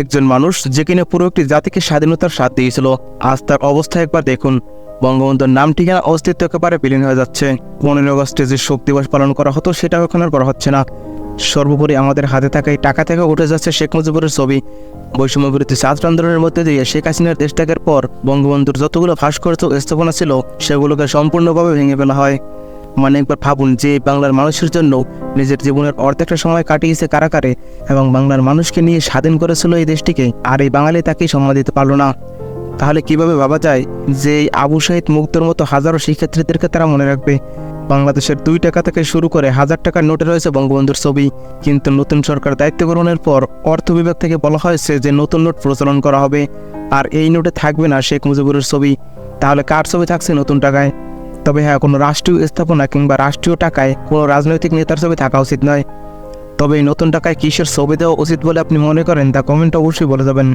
একজন মানুষ যে কিনা পুরো একটি জাতিকে স্বাধীনতার স্বাদ দিয়েছিল। আজ তার অবস্থা একবার দেখুন। বঙ্গবন্ধুর নাম ঠিকানা অস্তিত্ব একেবারে বিলীন হয়ে যাচ্ছে। পনেরোই আগস্টে যে শোক দিবস পালন করা হতো, সেটাও এখন আর করা হচ্ছে না। সর্বোপরি আমাদের হাতে থাকা এই টাকা থেকে উঠে যাচ্ছে শেখ মুজিবুরের ছবি। বৈষম্য বিরোধী ছাত্র আন্দোলনের মধ্যে দিয়ে শেখ হাসিনার দেশ পর বঙ্গবন্ধুর যতগুলো ভাস্কর্য, স্থাপনা ছিল, সেগুলোকে সম্পূর্ণভাবে ভেঙে ফেলা হয়। মানে একবার ভাবুন যে বাংলার মানুষের জন্য নিজের জীবনের অর্ধেকটা সময় কাটিয়েছে কারাকারে এবং বাংলার মানুষকে নিয়ে স্বাধীন করেছিল এই দেশটিকে, আর এই বাঙালি তাকেই সম্মান দিতে পারল না। তাহলে কীভাবে ভাবা যায় যে আবু সাহিদ মুক্তর মতো হাজারো শিক্ষার্থীদেরকে তারা মনে রাখবে? বাংলাদেশের দুই টাকা থেকে শুরু করে হাজার টাকার নোটে রয়েছে বঙ্গবন্ধুর ছবি। কিন্তু নতুন সরকার দায়িত্ব গ্রহণের পর অর্থ বিভাগ থেকে বলা হয়েছে যে নতুন নোট প্রচলন করা হবে। আর এই নোটে থাকবে না শেখ মুজিবুরের ছবি। তাহলে কার ছবি থাকছে নতুন টাকায়? তবে হ্যাঁ কোনো রাষ্ট্রীয় স্থাপনা কিংবা রাষ্ট্রীয় টাকায় কোনো রাজনৈতিক নেতার ছবি থাকা উচিত নয়। তবে এই নতুন টাকায় কিসের ছবি দেওয়া উচিত বলে আপনি মনে করেন তা কমেন্ট অবশ্যই বলে যাবেন।